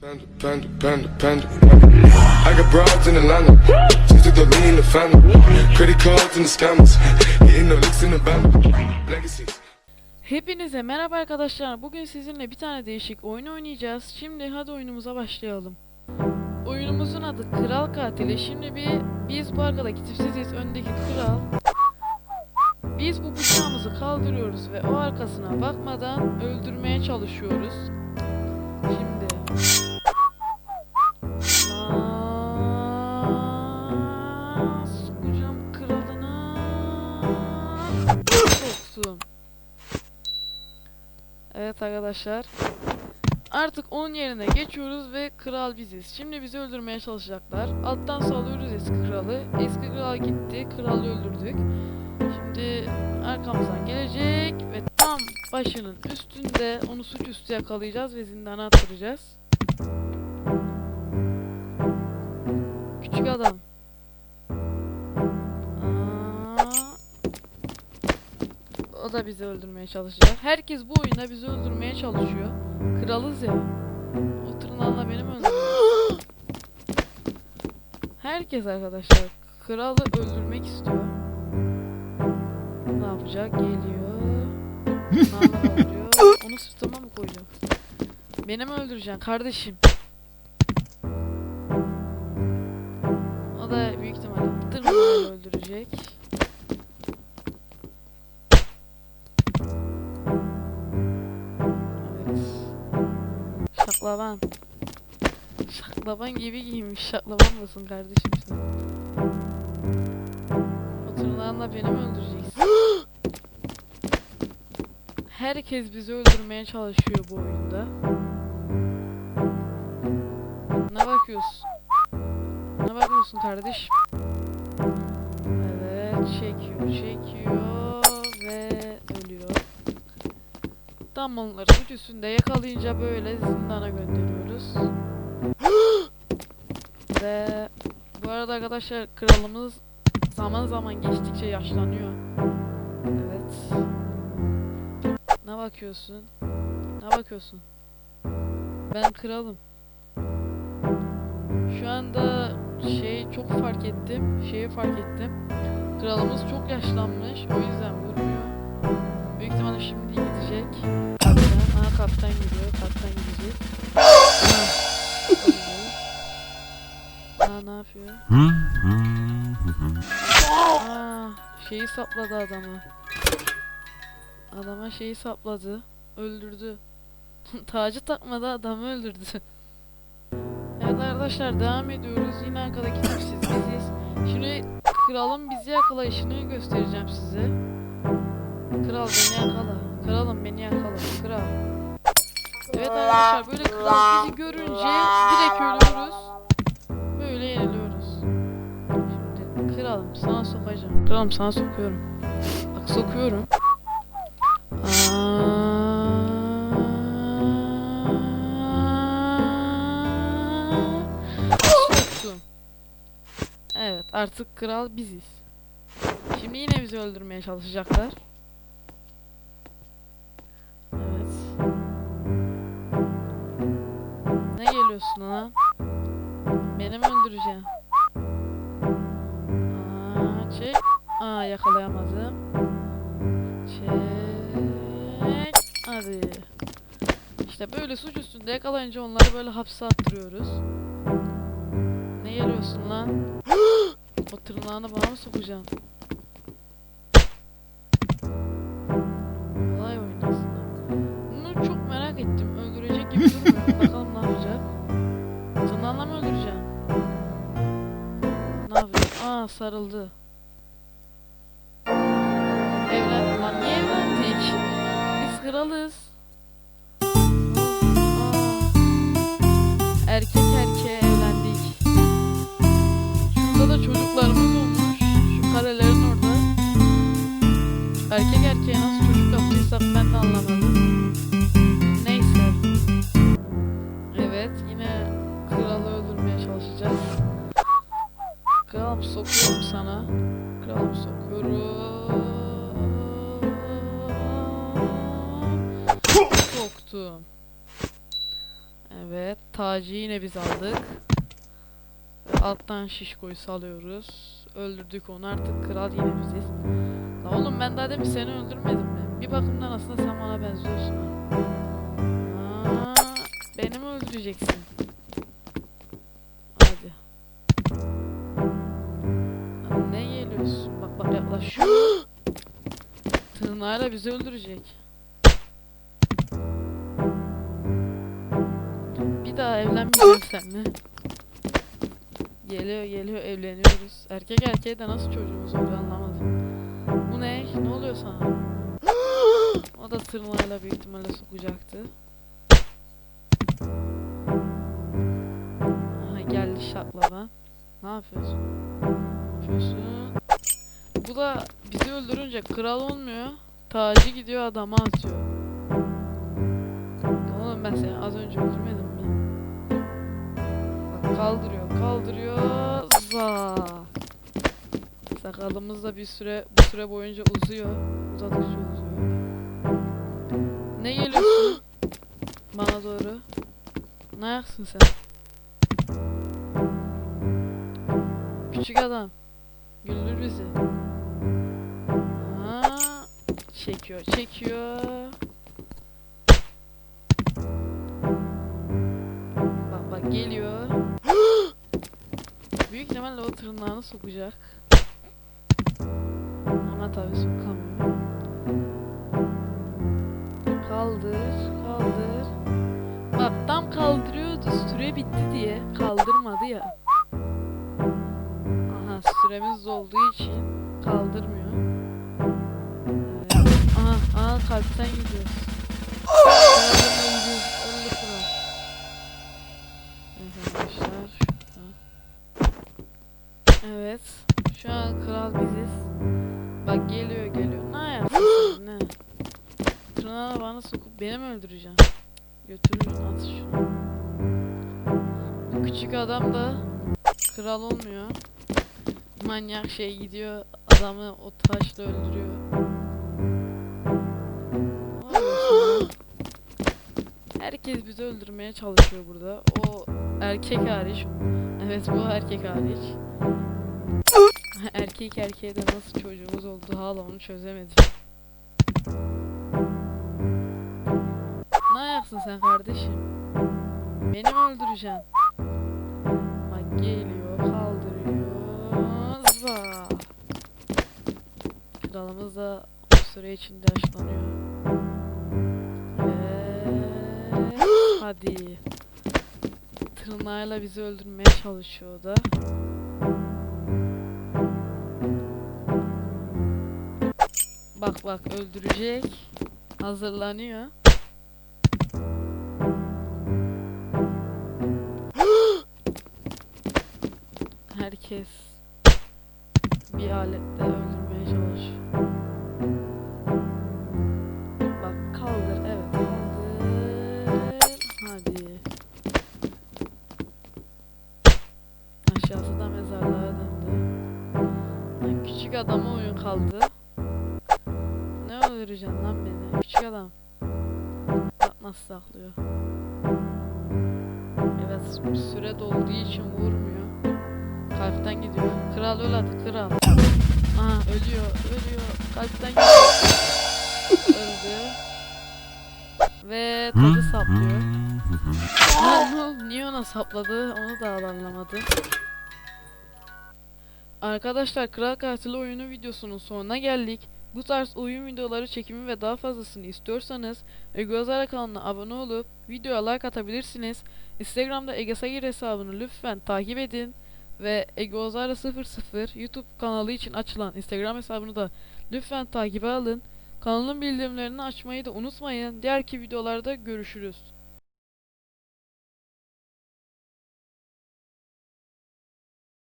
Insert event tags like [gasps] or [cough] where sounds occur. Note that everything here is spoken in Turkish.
Panda, panda, panda, panda. I got broads in Atlanta. Just took the lean the family. Credit cards and the scammers. Hitting the licks in the band. Legacies. Hepinize merhaba arkadaşlar. Bugün sizinle bir tane değişik oyun oynayacağız. Şimdi hadi oyunumuza başlayalım. Oyunumuzun adı Kral Katili. Şimdi bir biz bu arkadaki tipsiziz, öndeki kral. Biz bu bıçağımızı kaldırıyoruz ve o arkasına bakmadan öldürmeye çalışıyoruz. Soktum. Evet arkadaşlar. Artık onun yerine geçiyoruz ve kral biziz. Şimdi bizi öldürmeye çalışacaklar. Alttan salıyoruz eski kralı. Eski kral gitti. Kralı öldürdük. Şimdi arkamızdan gelecek ve tam başının üstünde onu suçüstü yakalayacağız ve zindana attıracağız. Küçük adam. O da bizi öldürmeye çalışacak. Herkes bu oyunda bizi öldürmeye çalışıyor. Kralız ya. O tırnağınla beni mi öldürüyor? [gasps] Herkes arkadaşlar kralı öldürmek istiyor. Ne yapacak? Geliyor. Onu sırtıma mı koyacak? Beni mi öldüreceksin kardeşim? O da büyük ihtimalle tırnağıyla öldürecek. Şaklaban. Şaklaban gibi giymiş. Şaklaban mısın kardeşim sen? O tırnağınla beni mi öldüreceksin? [gasps] Herkes bizi öldürmeye çalışıyor bu oyunda. Ne bakıyorsun? Ne bakıyorsun kardeş? Evet, çekiyor, çekiyor ve ölüyor. Suç üstünde yakalayınca böyle zindana gönderiyoruz. [gasps] ve bu arada arkadaşlar kralımız zaman zaman geçtikçe yaşlanıyor. Evet. Ne bakıyorsun? Ne bakıyorsun? Ben kralım. Şu anda şey çok fark ettim. Şeyi fark ettim. Kralımız çok yaşlanmış. O yüzden vurmuyor. Büyük ihtimalle şimdi gidecek. Kaptan gidiyor. Kaptan gidecek. Aa, ne yapıyor? Aa şeyi sapladı adamı. Adama şeyi sapladı. Öldürdü. [laughs] Tacı takmadı adamı öldürdü. Evet arkadaşlar devam ediyoruz. Yine arkadaki tipsiz biziz. Şimdi kralın bizi yakalayışını göstereceğim size. Kral beni yakala. Kralım beni yakala. Kral. Evet arkadaşlar böyle kral bizi görünce direkt ölüyoruz. Böyle yeniliyoruz. Şimdi kralım sana sokacağım. Kralım sana sokuyorum. Bak sokuyorum. Aa. Evet artık kral biziz. Şimdi yine bizi öldürmeye çalışacaklar. Ne geliyorsun lan? Beni mi öldüreceksin? Aa, çek. Aa yakalayamadım. Çek. Hadi. İşte böyle suç üstünde yakalayınca onları böyle hapse attırıyoruz. Ne geliyorsun lan? [gasps] o tırnağını bana mı sokacaksın? Sarıldı. Evlen... Lan niye evlendik? Biz kralız. Kralım sokuyorum sana. Kralım sokuyorum. Soktum. Evet. Tacı yine biz aldık. Alttan şişkoyu salıyoruz. Öldürdük onu artık kral yine biziz. La oğlum ben daha demin seni öldürmedim mi? Bir bakımdan aslında sen bana benziyorsun. Aa, beni mi öldüreceksin? Tırnağıyla bizi öldürecek. Bir daha evlenmeyeceğim seninle. Geliyor geliyor evleniyoruz. Erkek erkeğe de nasıl çocuğumuz oluyor anlamadım. Bu ne? Ne oluyor sana? O da tırnağıyla büyük ihtimalle sokacaktı. Aha geldi şakladan. Ne yapıyorsun? Ne yapıyorsun? Bu da bizi öldürünce kral olmuyor. Tacı gidiyor adama atıyor. Oğlum ben seni az önce öldürmedim mi? Bak kaldırıyor, kaldırıyor. Za. Sakalımız da bir süre bu süre boyunca uzuyor. Uzadıkça uzuyor. Ne geliyorsun? [gasps] Bana doğru. Ne ayaksın sen? Küçük adam. Güldür bizi. Çekiyor, çekiyor. Bak bak geliyor. [gasps] Büyük ihtimalle o tırnağını sokacak. Ama tabii sokamıyor. Kaldır, kaldır. Bak tam kaldırıyordu süre bitti diye kaldırmadı ya. Aha süremiz olduğu için kaldırmıyor. Kalpten gidiyoruz. Evet arkadaşlar şurada. Evet. Şu an kral biziz. Bak geliyor geliyor. Ne yapıyorsun [gasps] ne? Tırnağını bana sokup beni mi öldüreceksin? Götürürsün at şunu. Bu küçük adam da kral olmuyor. Manyak şey gidiyor adamı o taşla öldürüyor. Herkes bizi öldürmeye çalışıyor burada. O erkek hariç. Evet bu erkek hariç. [laughs] erkek erkeğe de nasıl çocuğumuz oldu hala onu çözemedim. Ne ayaksın sen kardeşim? Beni mi öldüreceksin? Bak geliyor, kaldırıyor. Za. Kralımız da o süre içinde yaşlanıyor. Hadi. Tırnağıyla bizi öldürmeye çalışıyor o da. Bak bak öldürecek. Hazırlanıyor. Herkes bir aletle öldürmeye çalışıyor. Küçük adam. Nasıl saklıyor. Evet süre dolduğu için vurmuyor. Kalpten gidiyor. Kral öl hadi kral. Aha ölüyor ölüyor. Kalpten gidiyor. Öldü. Ve tadı saplıyor. Oldu? Niye ona sapladı? Onu da anlamadı. Arkadaşlar Kral Katili oyunu videosunun sonuna geldik. Bu tarz oyun videoları çekimi ve daha fazlasını istiyorsanız Egozara kanalına abone olup videoya like atabilirsiniz. Instagram'da Egesagir hesabını lütfen takip edin. Ve Egozara00 YouTube kanalı için açılan Instagram hesabını da lütfen takibe alın. Kanalın bildirimlerini açmayı da unutmayın. Diğerki videolarda görüşürüz.